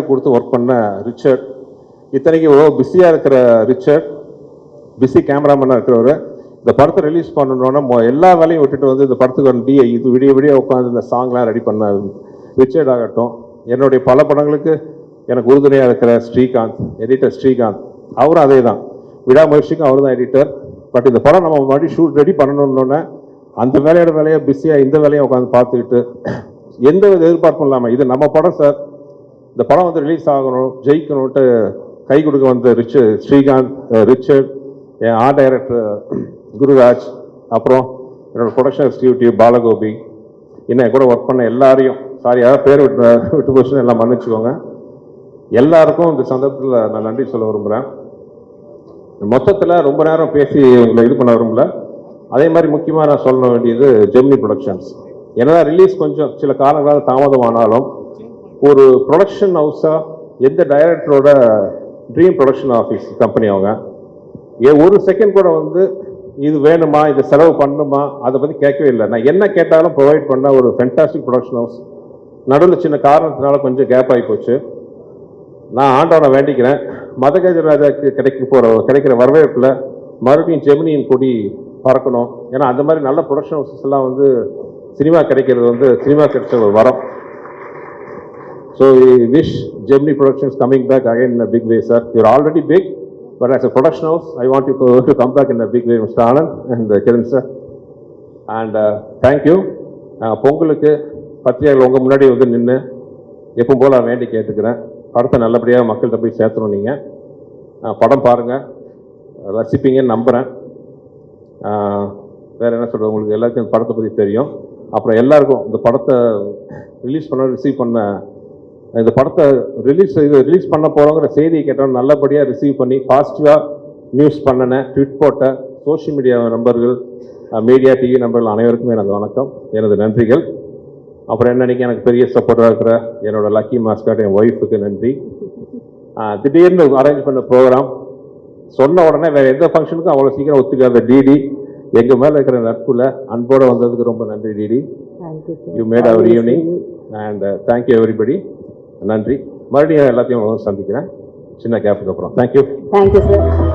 கொடுத்து ஒர்க் பண்ண ரிச்சர்ட். இத்தனைக்கு இவ்வளோ பிஸியாக இருக்கிற ரிச்சர்ட். பிஸி கேமராமேனாக இருக்கிறவர். இந்த படத்தை ரிலீஸ் பண்ணணுன்னா எல்லா வேலையும் விட்டுட்டு வந்து இந்த படத்துக்கு வந்து டிஐ இது விடிய விடிய உட்காந்து இந்த சாங்லாம் ரெடி பண்ண ரிச்சர்ட் ஆகட்டும். என்னுடைய பல படங்களுக்கு எனக்கு உறுதுணையாக இருக்கிற ஸ்ரீகாந்த் எடிட்டர் ஸ்ரீகாந்த் அவரும் அதே தான் விடாமுயற்சிக்கும் அவர் தான் எடிட்டர் பட் இந்த படம் நம்ம மறுபடியும் ஷூட் ரெடி பண்ணணுன்னொன்னே அந்த வேலையோட வேலையை பிஸியாக இந்த வேலையை உட்காந்து பார்த்துக்கிட்டு எந்த வித எதிர்பார்ப்பும் இல்லாமல் இது நம்ம படம் சார் இந்த படம் வந்து ரிலீஸ் ஆகணும் ஜெயிக்கணும்ட்டு கை கொடுக்க வந்த ரிச் ஸ்ரீகாந்த் ரிச்சர்ட் என் ஆர்ட் டைரக்டர் குருராஜ் அப்புறம் என்னோடய ப்ரொடக்ஷன் எக்ஸிக்யூட்டிவ் பாலகோபி என்ன கூட ஒர்க் பண்ண எல்லாரையும். சாரி யாராவது பேர் விட்டு விட்டு போச்சுன்னு எல்லாம் மன்னிச்சுக்கோங்க. எல்லாருக்கும் இந்த சந்தர்ப்பத்தில் நான் நன்றி சொல்ல விரும்புகிறேன் மொத்தத்தில் ரொம்ப நேரம் பேசி உங்களை இது பண்ண விரும்பல. அதே மாதிரி முக்கியமாக நான் சொல்ல வேண்டியது ஜெமினி ப்ரொடக்ஷன்ஸ் என்னதான் ரிலீஸ் கொஞ்சம் சில காலங்களாக தாமதமானாலும் ஒரு ப்ரொடக்ஷன் ஹவுஸாக எந்த டைரக்டரோட ட்ரீம் ப்ரொடக்ஷன் ஆஃபீஸ் கம்பெனி அவங்க? ஏ ஒரு செகண்ட் கூட வந்து இது வேணுமா இது செலவு பண்ணணுமா அதை பற்றி கேட்கவே இல்லை. நான் என்ன கேட்டாலும் ப்ரொவைட் பண்ண ஒரு ஃபென்டாஸ்டிக் ப்ரொடக்ஷன் ஹவுஸ் நடுவில் சின்ன காரணத்தினால கொஞ்சம் கேப் ஆகி போச்சு. நான் ஆண்டவனை வேண்டிக்கிறேன். மதகஜராஜாக்கு கிடைக்க போகிற கிடைக்கிற வரவேற்பில் மறுபடியும் ஜெமினியின் கொடி பறக்கணும். ஏன்னா அந்த மாதிரி நல்ல ப்ரொடக்ஷன் ஹவுசஸ் எல்லாம் வந்து சினிமா கிடைக்கிறது வந்து சினிமா கிடைச்ச ஒரு வரம். So wish Gemini productions coming back again in a big way sir you're already big but as a production house I want you to come back in a big way mister Anand and Kiran sir and thank you பொங்கலுக்கு பத்திரிகைகள் உங்கள் முன்னாடி வந்து நின்று எப்போ போல் நான் வேண்டி கேட்டுக்கிறேன். படத்தை நல்லபடியாக மக்கள்கிட்ட போய் சேர்த்துணும் நீங்கள் படம் பாருங்கள் ரசிப்பீங்கன்னு நம்புகிறேன் வேறு என்ன சொல்கிறது உங்களுக்கு எல்லாருக்கும் படத்தை பற்றி தெரியும். அப்புறம் எல்லாருக்கும் இந்த படத்தை ரிலீஸ் பண்ண ரிசீவ் பண்ண இந்த படத்தை ரிலீஸ் இது ரிலீஸ் பண்ண போகிறோங்கிற செய்தியை கேட்டோம். நல்லபடியாக ரிசீவ் பண்ணி பாசிட்டிவாக நியூஸ் பண்ணினேன் ட்விட் போட்ட சோஷியல் மீடியா நண்பர்கள் மீடியா டிவி நண்பர்கள் அனைவருக்குமே எனது வணக்கம். எனது நன்றிகள். அப்புறம் என்னன்னைக்கு எனக்கு பெரிய சப்போர்ட்டாக இருக்கிற என்னோட லக்கி மாஸ்காட் என் ஒய்ஃபுக்கு நன்றி. திடீர்னு அரேஞ்ச் பண்ண ப்ரோக்ராம் சொன்ன உடனே வேற எந்த ஃபங்க்ஷனுக்கும் அவ்வளோ சீக்கிரம் ஒத்துக்காத டிடி எங்க மேல இருக்கிற நட்புல அன்போட வந்ததுக்கு ரொம்ப நன்றி DD. You made our evening. And thank you everybody நன்றி. மறுபடியும் எல்லாத்தையும் சந்திக்கிறேன். சின்ன கேப்புக்கு அப்புறம். Thank you Thank you, sir.